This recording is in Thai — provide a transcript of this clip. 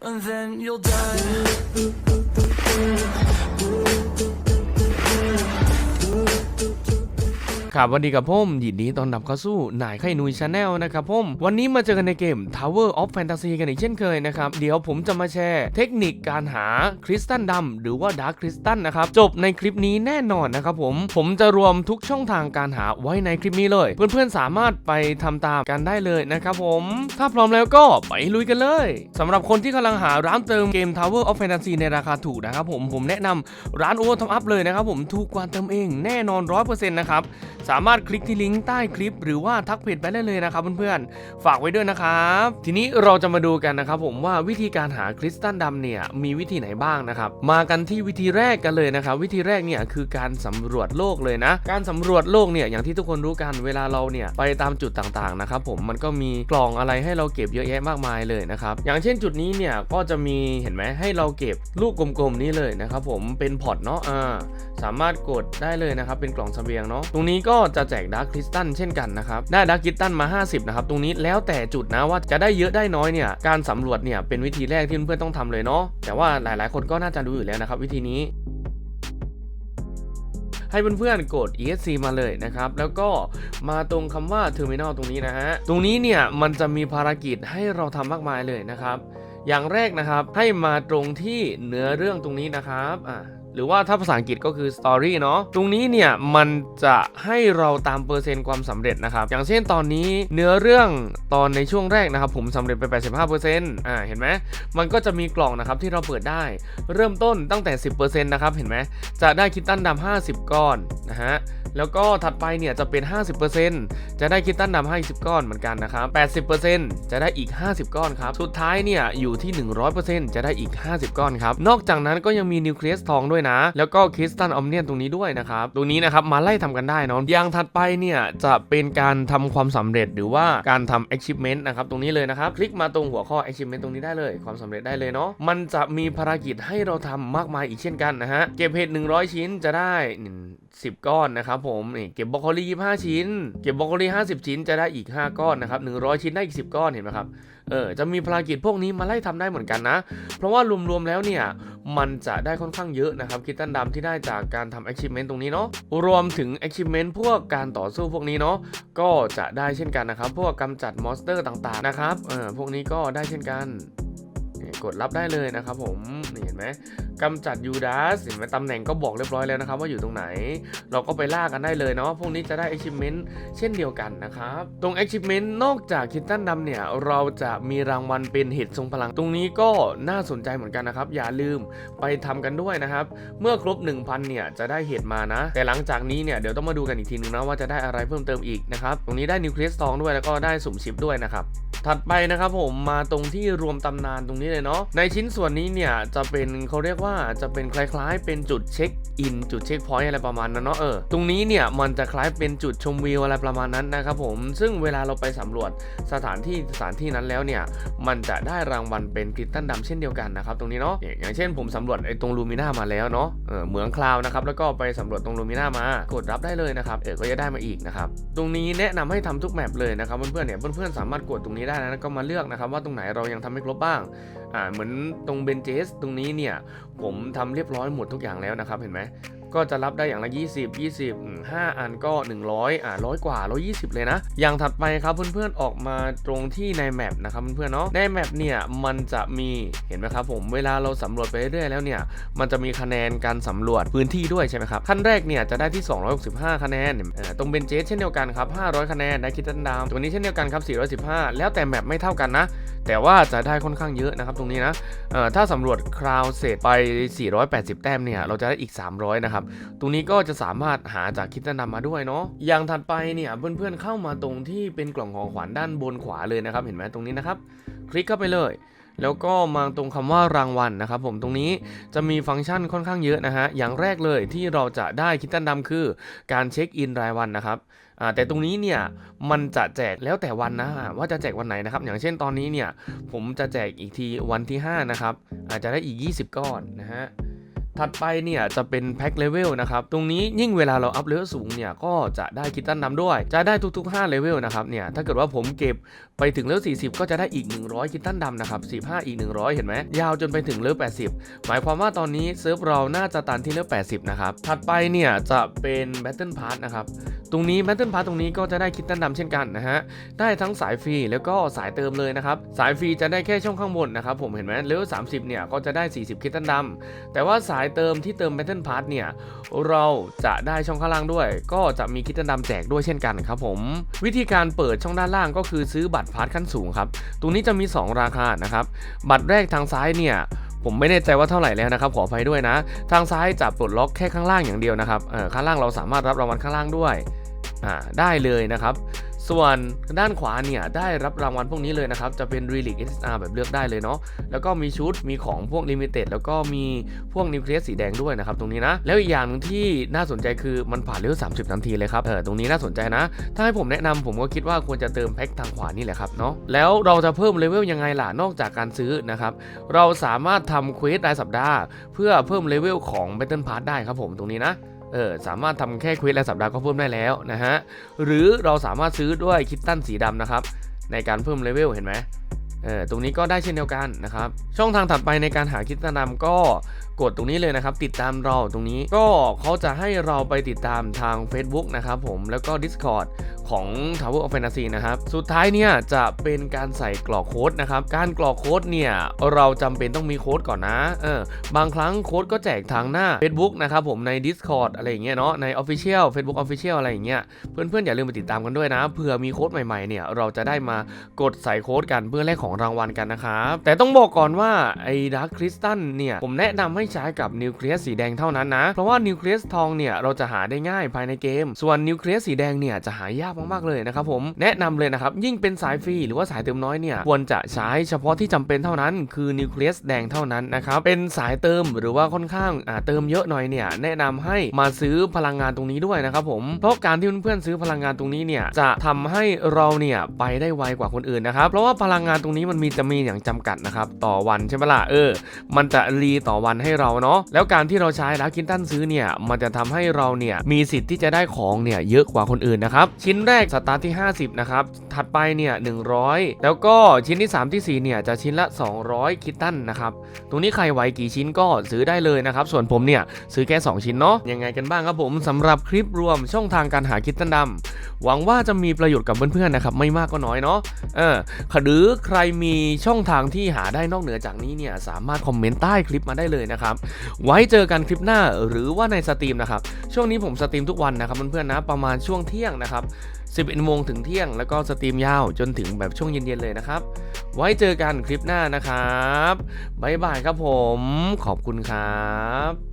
and then you'll die. ครับวันดีกับผมยินดีต้อนรับเข้าสู่นายไข่นุยชาแนลนะครับผมวันนี้มาเจอกันในเกม Tower of Fantasy กันอีกเช่นเคยนะครับ เดี๋ยวผมจะมาแชร์เทคนิคการหาคริสตัลดำหรือว่าดาร์คคริสตัลนะครับ จบในคลิปนี้แน่นอนนะครับผมผมจะรวมทุกช่องทางการหาไว้ในคลิปนี้เลย เพื่อนๆสามารถไปทำตามกันได้เลยนะครับผมถ้าพร้อมแล้วก็ไปลุยกันเลยสำหรับคนที่กำลังหาร้านเติมเกม Tower of Fantasy ในราคาถูกนะครับผมผมแนะนำร้าน Over Top Up เลยนะครับผมถูกกว่าเติมเองแน่นอน100%นะครับสามารถคลิกที่ลิงก์ใต้คลิป หรือว่าทักเพจไปได้เลยนะครับเพื่อนๆ ฝากไว้ด้วยนะครับ ทีนี้เราจะมาดูกันนะครับผมว่าวิธีการหาคริสตัลดำเนี่ยมีวิธีไหนบ้างนะครับ มากันที่วิธีแรกกันเลยนะครับ วิธีแรกเนี่ยคือการสำรวจโลกเลยนะ การสำรวจโลกเนี่ยอย่างที่ทุกคนรู้กันเวลาเราเนี่ยไปตามจุดต่างๆนะครับผมมันก็มีกล่องอะไรให้เราเก็บเยอะแยะมากมายเลยนะครับอย่างเช่นจุดนี้เนี่ยก็จะมีเห็นไหมให้เราเก็บลูกกลมๆนี้เลยนะครับผมเป็นพอร์ตเนาะอ่าสามารถกดได้เลยนะครับเป็นกล่องสเสบียงเนาะตรงนี้ก็จะแจกดาร์คคริสตัลเช่นกันนะครับ ได้ดาร์คคริสตัลมา 50 นะครับ ตรงนี้แล้วแต่จุดนะว่าจะได้เยอะได้น้อยเนี่ย การสำรวจเนี่ยเป็นวิธีแรกที่เพื่อนๆต้องทำเลยเนาะ แต่ว่าหลายๆ คนก็น่าจะรู้อยู่แล้วนะครับวิธีนี้ให้เพื่อนๆกด ESC มาเลยนะครับ แล้วก็มาตรงคำว่า Terminal ตรงนี้นะฮะ ตรงนี้เนี่ยมันจะมีภารกิจให้เราทำมากมายเลยนะครับ อย่างแรกนะครับให้มาตรงที่เนื้อเรื่องตรงนี้นะครับอะ หรือว่าถ้าภาษาอังกฤษก็คือ story เนาะ ตรงนี้เนี่ยมันจะให้เราตามเปอร์เซ็นต์ความสำเร็จนะครับ อย่างเช่นตอนนี้เนื้อเรื่องตอนในช่วงแรกนะครับ ผมสำเร็จไป 85%อ่า เห็นไหม มันก็จะมีกล่องนะครับที่เราเปิดได้ เริ่มต้นตั้งแต่ 10%นะครับ เห็นไหม จะได้คิดตันดำ50 ก้อนนะฮะแล้วก็ถัดไปเนี่ยจะเป็น 50%จะได้คิดตันดำ50 ก้อนเหมือนกันนะครับ 80%จะได้อีก 50 ก้อนครับ สุดท้ายเนี่ยอยู่ที่ 100%จะได้อีก 50 ก้อนครับ นอกจากนั้นก็ยังมีนิวเคลียสทองด้วยนะ แล้วก็คริสตัลออมเนียนตรงนี้ด้วยนะครับ ตรงนี้นะครับมาไล่ทำกันได้นาะอย่างถัดไปเนี่ยจะเป็นการทำความสำเร็จหรือว่าการทำ achievement นะครับตรงนี้เลยนะครับ คลิกมาตรงหัวข้อ achievement ตรงนี้ได้เลยความสำเร็จได้เลยเนาะมันจะมีภารกิจให้เราทำมากมายอีกเช่นกันนะฮะเก็บเห็ด100 ชิ้นจะได้ 10 ก้อนนะครับผมนี่เก็บบอกโคลี25 ชิ้น เก็บบอกโคลี50 ชิ้นจะได้อีก 5 ก้อนนะครับ100 ชิ้นได้อีก 10 ก้อนเห็นไหมครับเออจะมีภารกิจพวกนี้มาไล่ทำได้เหมือนกันนะ เพราะว่ารวมๆแล้วเนี่ย มันจะได้ค่อนข้างเยอะนะครับคิดตันดำที่ได้จากการทำ achievement ตรงนี้เนาะรวมถึง achievement พวกการต่อสู้พวกนี้เนาะก็จะได้เช่นกันนะครับพวกกำจัดมอนสเตอร์ต่างๆนะครับเออพวกนี้ก็ได้เช่นกันกดรับได้เลยนะครับผม นี่เห็นไหมกำจัดยูดาสเห็นไหมตำแหน่งก็บอกเรียบร้อยแล้วนะครับ ว่าอยู่ตรงไหน เราก็ไปล่ากันได้เลยเนาะพวกนี้จะได้ achievement เช่นเดียวกันนะครับ ตรง achievement นอกจากคิดตันดำเนี่ย เราจะมีรางวัลเป็นเห็ดทรงพลัง ตรงนี้ก็น่าสนใจเหมือนกันนะครับ อย่าลืมไปทำกันด้วยนะครับ เมื่อครบ 1,000 เนี่ย จะได้เห็ดมานะ แต่หลังจากนี้เนี่ยเดี๋ยวต้องมาดูกันอีกทีนึงนะว่าจะได้อะไรเพิ่มเติมอีกนะครับตรงนี้ได้นิวเคลียสทองด้วยแล้วก็ได้สุ่มชิปด้วยนะครับถัดไปนะครับผมมาตรงที่รวมตำนานตรงนี้เลยเนาะในชิ้นส่วนนี้เนี่ยจะเป็นเขาเรียกว่าจะเป็นคล้ายๆ เป็นจุดเช็คอินจุดเช็คพอยต์อะไรประมาณนั้นเนาะเออตรงนี้เนี่ยมันจะคล้ายเป็นจุดชมวิวอะไรประมาณนั้นนะครับผม ซึ่งเวลาเราไปสำรวจสถานที่สถานที่นั้นแล้วเนี่ยมันจะได้รางวัลเป็นคริสตัลดำเช่นเดียวกันนะครับตรงนี้เนาะอย่างเช่นผมสำรวจไอ้ตรงลูมิน่ามาแล้วเนาะเออเหมืองคลาวนะครับแล้วก็ไปสำรวจตรงลูมิน่ามากดรับได้เลยนะครับเออก็จะได้มาอีกนะครับตรงนี้แนะนำให้ทำทุกแมปเลยนะครับเพื่อนๆเนี่ยเพื่อนๆสามารถกดตรงนี้ได้นะก็มาเลือกนะครับว่าตรงไหนเรายังทำไม่ครบบ้างอ่าเหมือนตรงเบนเจสตรงนี้เนี่ย ผมทำเรียบร้อยหมดทุกอย่างแล้วนะครับเห็นไหมก็จะรับได้อย่างละ 20 20 5 อันก็ 100 อ่าร้อยกว่า 120 เลยนะ อย่างถัดไปครับเพื่อนๆ ออกมาตรงที่ในแมปนะครับเพื่อนๆ เนาะ ในแมปเนี่ยมันจะมีเห็นไหมครับผม เวลาเราสำรวจไปเรื่อยๆ แล้วเนี่ย มันจะมีคะแนนการสำรวจพื้นที่ด้วยใช่ไหมครับ ขั้นแรกเนี่ยจะได้ที่ 265 คะแนน ตรงเบนเจสเช่นเดียวกันครับ 500 คะแนน ได้คิดตันดาวตรงนี้เช่นเดียวกันครับ 415 แล้วแต่แมปไม่เท่ากันนะ แต่ว่าจะได้ค่อนข้างเยอะนะครับตรงนี้นะถ้าสำรวจคราวเสร็จไป480 แต้มเนี่ย เราจะได้อีก 300 นะครับ ตรงนี้ก็จะสามารถหาจากคิดตันำมาด้วยเนาะ อย่างถัดไปเนี่ยเพื่อนๆเข้ามาตรงที่เป็นกล่องของขวัญด้านบนขวาเลยนะครับ เห็นไหมตรงนี้นะครับ คลิกเข้าไปเลย แล้วก็มาตรงคำว่ารางวัลนะครับผมตรงนี้จะมีฟังก์ชันค่อนข้างเยอะนะฮะอย่างแรกเลยที่เราจะได้คิตตันดำคือการเช็คอินรายวันนะครับแต่ตรงนี้เนี่ยมันจะแจกแล้วแต่วันนะว่าจะแจกวันไหนนะครับ อย่างเช่นตอนนี้เนี่ยผมจะแจกอีกทีวันที่ 5 นะครับ อาจจะได้อีก 20 ก้อนนะฮะ ถัดไปเนี่ยจะเป็นแพ็คเลเวลนะครับ ตรงนี้ยิ่งเวลาเราอัพเลเวลสูงเนี่ยก็จะได้คิตตันดำด้วย จะได้ทุกๆ 5 เลเวลนะครับเนี่ยถ้าเกิดว่าผมเก็บไปถึงเลเวล40 ก็จะได้อีก 100 คิตตันดำนะครับ45 อีก 100 เห็นไหมยาวจนไปถึงเลเวล80 หมายความว่าตอนนี้เซิร์ฟเราน่าจะตันที่เลเวล80 นะครับ ถัดไปเนี่ยจะเป็นแบตเทิลพาร์ทนะครับ ตรงนี้ Battle Pass ตรงนี้ก็จะได้คิตตันดำเช่นกันนะฮะ ได้ทั้งสายฟรีแล้วก็สายเติมเลยนะครับ สายฟรีจะได้แค่ช่องข้างบนนะครับผมเห็นไหมเลเวล30 เนี่ยก็จะได้ 40 คิตตันดำแต่ว่าสายเติมที่เติม Battle Pass เนี่ยเราจะได้ช่องข้างล่างด้วย ก็จะมีคิตตันดำแจกด้วยเช่นกันครับผมวิธีการเปิดช่องด้านล่างก็คือซื้อบัตรพาร์ทขั้นสูงครับตรงนี้จะมี 2 ราคานะครับบัตรแรกทางซ้ายเนี่ยผมไม่แน่ใจว่าเท่าไหร่แล้วนะครับขออภัยด้วยนะ ทางซ้ายจะปลดล็อกแค่ข้างล่างอย่างเดียวนะครับข้างล่างเราสามารถรับรางวัลข้างล่างด้วย อ่าได้เลยนะครับ ส่วนด้านขวาเนี่ยได้รับรางวัลพวกนี้เลยนะครับ จะเป็น Relic SR แบบเลือกได้เลยเนาะแล้วก็มีชุดมีของพวก Limited แล้วก็มีพวกนิวเคลียสสีแดงด้วยนะครับ ตรงนี้นะ แล้วอีกอย่างหนึงที่น่าสนใจคือมันผ่านเลเวล30ทันทีเลยครับเออตรงนี้น่าสนใจนะ ถ้าให้ผมแนะนำผมก็คิดว่าควรจะเติมแพ็คทางขวานี่แหละครับเนาะแล้วเราจะเพิ่มเลเวลยังไงล่ะนอกจากการซื้อนะครับเราสามารถทำเควสรายสัปดาห์ เพื่อเพิ่มเลเวลของ Battle Pass ได้ครับผมตรงนี้นะ เออสามารถทำแค่เควสและสัปดาห์ก็เพิ่มได้แล้วนะฮะหรือเราสามารถซื้อด้วยคิตตันสีดำนะครับในการเพิ่มเลเวลเห็นไหมเออตรงนี้ก็ได้เช่นเดียวกันนะครับ ช่องทางถัดไปในการหาคิตตันดำก็กดตรงนี้เลยนะครับ ติดตามเราตรงนี้ก็เขาจะให้เราไปติดตามทาง Facebook นะครับผมแล้วก็ Discord ของ Tower of Fantasy นะครับ สุดท้ายเนี่ยจะเป็นการใส่กรอกโค้ดนะครับ การกรอกโค้ดเนี่ยเราจำเป็นต้องมีโค้ดก่อนนะเออบางครั้งโค้ดก็แจกทางหน้า Facebook นะครับผมใน Discord อะไรอย่างเงี้ยเนาะใน Official Facebook Official อะไรอย่างเงี้ยเพื่อนๆอย่าลืมไปติดตามกันด้วยนะเผื่อมีโค้ดใหม่ๆเนี่ยเราจะได้มากดใส่โค้ดกันเพื่อแลกของรางวัลกันนะครับแต่ต้องบอกก่อนว่าไอ้ดาร์คคริสตัลเนี่ยผมแนะนำให้ใช้กับนิวเคลียสสีแดงเท่านั้นนะเพราะว่านิวเคลียสทองเนี่ยเราจะหาได้ง่ายภายในเกม ส่วนนิวเคลียสสีแดงเนี่ยจะหายากมากๆเลยนะครับผมแนะนำเลยนะครับยิ่งเป็นสายฟรีหรือว่าสายเติมน้อยเนี่ยควรจะใช้เฉพาะที่จำเป็นเท่านั้นคือนิวเคลียสแดงเท่านั้นนะครับเป็นสายเติมหรือว่าค่อนข้างอ่าเติมเยอะหน่อยเนี่ยแนะนำให้มาซื้อพลังงานตรงนี้ด้วยนะครับผมเพราะการที่เพื่อนๆซื้อพลังงานตรงนี้เนี่ยจะทำให้เราเนี่ยไปได้ไวกว่าคนอื่นนะครับเพราะว่าพลังงานตรงนี้มันมีจะมีอย่างจำกัดนะครับต่อวันใช่ไหมล่ะเออ มันจะรีต่อวันให้เราเนาะแล้วการที่เราใช้ลักคินตันซื้อเนี่ยมันจะทำให้เราเนี่ยมีสิทธิ์ที่จะได้ของเนี่ยเยอะกว่าคนอื่นนะครับชิ้นแรกสตาร์ทที่ 50 นะครับ ถัดไปเนี่ย 100 แล้วก็ชิ้นที่ 3 ที่ 4 เนี่ยจะชิ้นละ 200 คิตตันนะครับ ตรงนี้ใครไหวกี่ชิ้นก็ซื้อได้เลยนะครับ ส่วนผมเนี่ย ซื้อแค่ 2 ชิ้นเนาะ ยังไงกันบ้างครับผมสำหรับคลิปรวมช่องทางการหาคิตตันดำหวังว่าจะมีประโยชน์กับเพื่อนๆนะครับ ไม่มากก็น้อยเนาะ เออหรือใครมีช่องทางที่หาได้นอกเหนือจากนี้เนี่ยสามารถคอมเมนต์ใต้คลิปมาได้เลยนะครับ ไว้เจอกันคลิปหน้าหรือว่าในสตรีมนะครับ ช่วงนี้ผมสตรีมทุกวันนะครับเพื่อนๆนะประมาณช่วงเที่ยงนะครับ 11โมงถึงเที่ยง แล้วก็สตรีมยาวจนถึงแบบช่วงเย็นๆเลยนะครับ ไว้เจอกันคลิปหน้านะครับบ๊ายบายครับผม ขอบคุณครับ